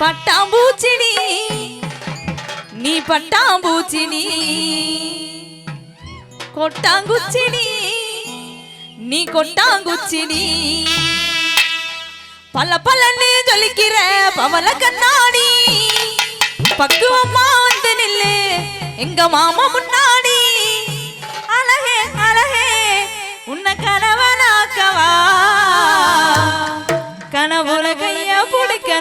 பட்டாம்பூச்சினி. நீ பட்டாம்பூச்சினி. கொட்டாங்குச்சினி. நீ கொட்டாங்குச்சினி. பல பலன்னு ஜொலிக்கிற பவல கண்ணாடி. பக்குவம்மா வந்து நில்லு எங்க மாமா முன்னாடி. அழகே அழகே உன்ன கணவனாக்கவா? கனவுல கைய பிடிக்க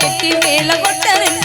கட்டி மேல கொட்டரன்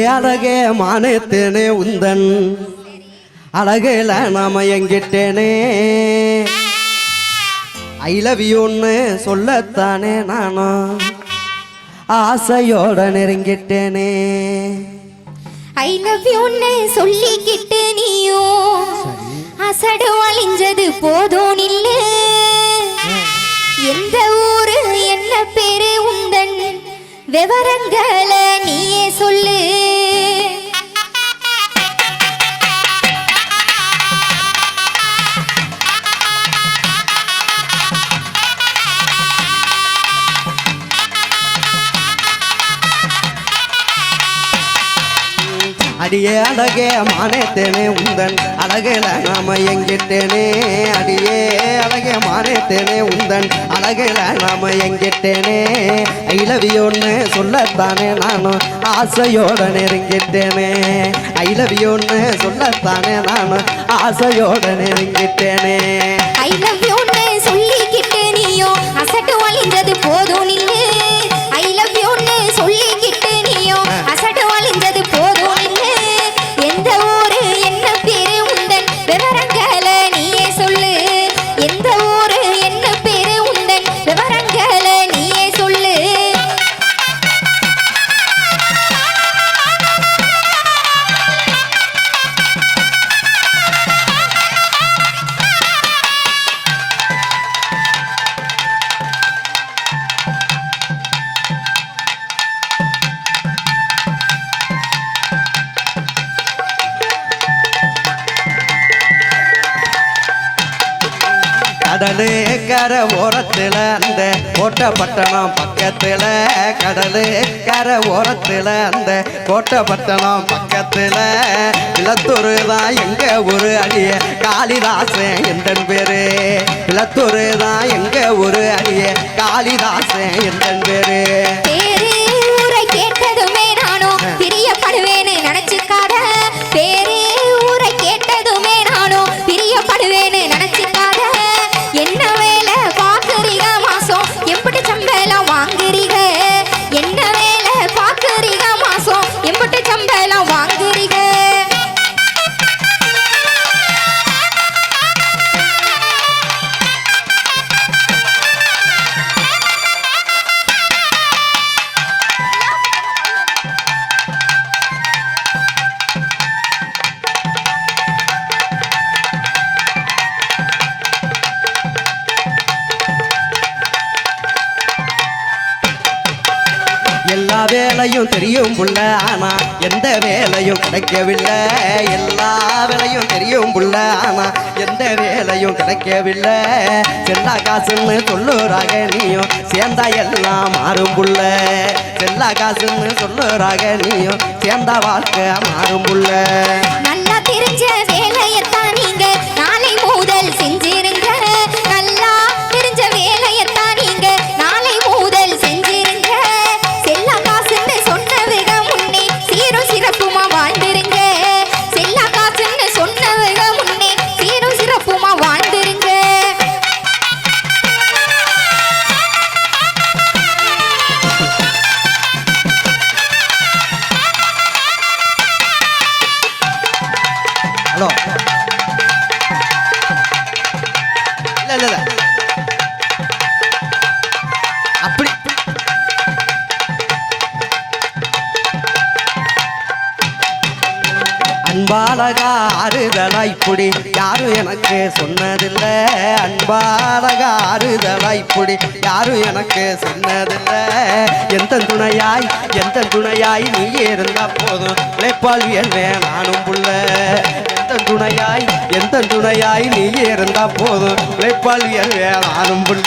அழகே மானத்தேனே உந்தன். அழகில் நாம எங்கிட்டேனே. ஐ லவ் யூன்னு சொல்லத்தானே நானும் ஆசையோட நெருங்கிட்டேனே. ஐ லவ் யூன்னு சொல்லிக்கிட்டு நீயோ. அசடு வழிஞ்சது போதும் இல்லை. எந்த விவரங்களை நீயே சொல்லு. அடியே அழகே மானேத்தேனே உந்தன். அழகில நாம எங்கிட்டேனே அடியே அழகே மானேத்தேனே உந்தன். அழகில நாம எங்கிட்டேனே ஐலவியோன்னு சொல்லத்தானே நானும். ஆசையோட நெருங்கிட்டேனே. ஐலவியோன்னு சொல்லத்தானே நானும். ஆசையோட நெருங்கிட்டேனே. ஐ லவ் யூன்னு சொல்லிக்கிட்டு அசட்டு வழிஞ்சது போதும் நில்லு கடலு கரை ஓரத்தில் அந்த கோட்டப்பட்டணம் பக்கத்தில் கடலு கரை ஓரத்தில் அந்த கோட்டப்பட்டணம் பக்கத்தில் இளத்தூரு தான் எங்க ஒரு அடிய காளிதாசன் எந்தன் பேரு? இளத்தூரு தான் எங்க ஒரு அடிய காளிதாசன் எந்தன் பேரு? வேலையும் தெரியும் புள்ள. ஆனா எந்த வேலையும் கிடைக்கவில்லை. எல்லா வேலையும் தெரியும் புள்ள. ஆனா எந்த வேலையும் கிடைக்கவில்லை. செல்லா காசுன்னு சொல்லுறாக நீயும். சேர்ந்தா எல்லாம் மாறும் புள்ள. செல்லா காசுன்னு சொல்லுறாக நீயும். சேர்ந்தா வாழ்க்கை மாறும் புள்ள. நல்லா தெரிஞ்ச வேலையத்தான் நீங்க நாளை முதல் செஞ்சிருங்க அன்பாலகா ஆறுதலா இப்படி யாரும் எனக்கு சொன்னதில்ல. அன்பாலகா ஆறுதலா இப்படி யாரும் எனக்கு சொன்னதில்ல. எந்த துணையாய் எந்த துணையாய் நீ இருந்தா போதும். உழைப்பால் நானும் புள்ள எந்த துணையாய் எந்த துணையாய் நீ இருந்தா போதும். உழைப்பால் நானும் புள்ள